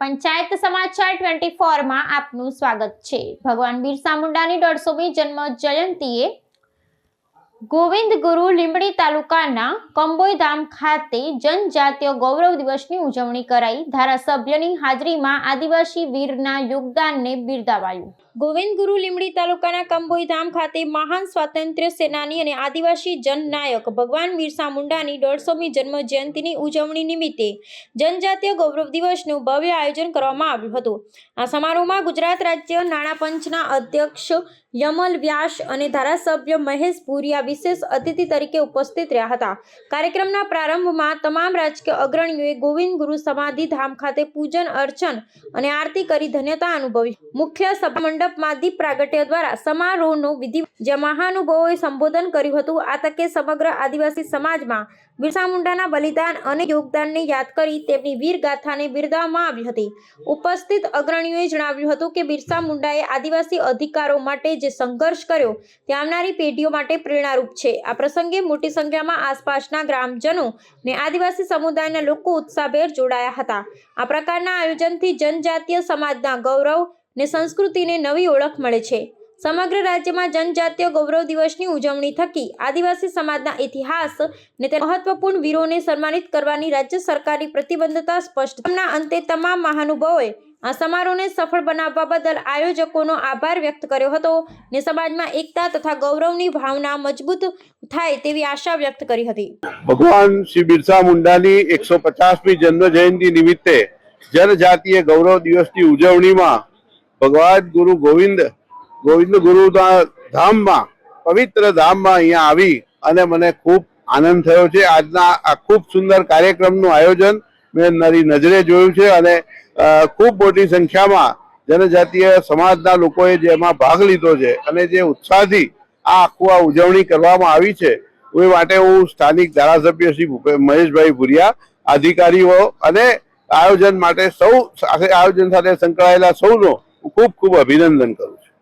પંચાયત સમાચાર ટ્વેન્ટી ફોરમાં આપનું સ્વાગત છે. ભગવાન બિરસા મુંડાની દોઢસોમી જન્મ જયંતીએ ગોવિંદ ગુરુ લીંબડી તાલુકાના કંબોઈ ધામ ખાતે જનજાતીય ગૌરવ દિવસની ઉજવણી કરાઈ. ધારાસભ્યની હાજરીમાં આદિવાસી વીરના યોગદાનને બિરદાવાયું. ગોવિંદ ગુરુ લીમડી તાલુકાના કંબોઈ ધામ ખાતે મહાન સ્વાતંત્ર્ય સેનાની અને આદિવાસી જનનાયક ભગવાન બિરસા મુંડાની દોઢસોમી જન્મ જયંતિની ઉજવણી નિમિત્તે જનજાતીય ગૌરવ દિવસનું ભવ્ય આયોજન કરવામાં આવ્યું હતું. આ સમારોહમાં ગુજરાત રાજ્ય નાણાં પંચના અધ્યક્ષ યમલ વ્યાસ અને ધારાસભ્ય મહેશ ભૂરિયા વિશેષ અતિથિ તરીકે ઉપસ્થિત રહ્યા હતા. કાર્યક્રમના પ્રારંભમાં તમામ રાજકીય અગ્રણીઓએ ગોવિંદ ગુરુ સમાધિ ધામ ખાતે પૂજન અર્ચન અને આરતી કરી ધન્યતા અનુભવી. મુખ્ય સભા મંડપમાં દીપ પ્રાગટ્ય દ્વારા સમારોહનું વિધિ મહાનુભાવોએ સંબોધન કર્યું હતું. આ તકે સમગ્ર આદિવાસી સમાજમાં બિરસા મુંડાના બલિદાન અને યોગદાનને યાદ કરી તેમની વીર ગાથાને બિરદાવવામાં આવી હતી. ઉપસ્થિત અગ્રણીઓએ જણાવ્યું હતું કે બિરસા મુંડાએ આદિવાસી અધિકારો માટે જે સંઘર્ષ કર્યો તે આવનારી પેઢીઓ માટે પ્રેરણારૂપ છે. આ પ્રસંગે મોટી સંખ્યામાં આસપાસના ગ્રામજનો ને આદિવાસી સમુદાયના લોકો ઉત્સાહભેર જોડાયા હતા. આ પ્રકારના આયોજનથી જનજાતીય સમાજના ગૌરવ ને સંસ્કૃતિને નવી ઓળખ મળે છે. સમગ્ર રાજ્યમાં જનજાતીય ગૌરવ દિવસની ઉજવણી થકી આદિવાસી સમાજના ઇતિહાસ ને તેના મહત્વપૂર્ણ વીરોને સન્માનિત કરવાની રાજ્ય સરકારની પ્રતિબદ્ધતા સ્પષ્ટ અંતે તમામ મહાનુભાવોએ આ સમારોહને સફળ બનાવવા બદલ આયોજકોનો આભાર વ્યક્ત કર્યો હતો ને સમાજમાં એકતા તથા ગૌરવની ભાવના મજબૂત થાય તેવી આશા વ્યક્ત કરી હતી. ભગવાન શ્રી બિરસા મુંડાની એકસો પચાસમી જન્મ જયંતિ નિમિત્તે જનજાતીય ગૌરવ દિવસની ઉજવણીમાં ભગવાન ગુરુ ગોવિંદ ગોવિંદ ગુરુના ધામમાં, પવિત્ર ધામમાં અહીંયા આવી અને મને ખૂબ આનંદ થયો છે. આજના આ ખૂબ સુંદર કાર્યક્રમનું આયોજન મેં મારી નજરે જોયું છે અને ખૂબ મોટી સંખ્યામાં જનજાતીય સમાજના લોકોએ જેમાં ભાગ લીધો છે અને જે ઉત્સાહથી આ આખું આ ઉજવણી કરવામાં આવી છે, એ માટે હું સ્થાનિક ધારાસભ્ય શ્રી મહેશભાઈ ભુરિયા, અધિકારીઓ અને આયોજન માટે સૌ આયોજન સાથે સંકળાયેલા સૌનો ખૂબ ખૂબ અભિનંદન કરું છું.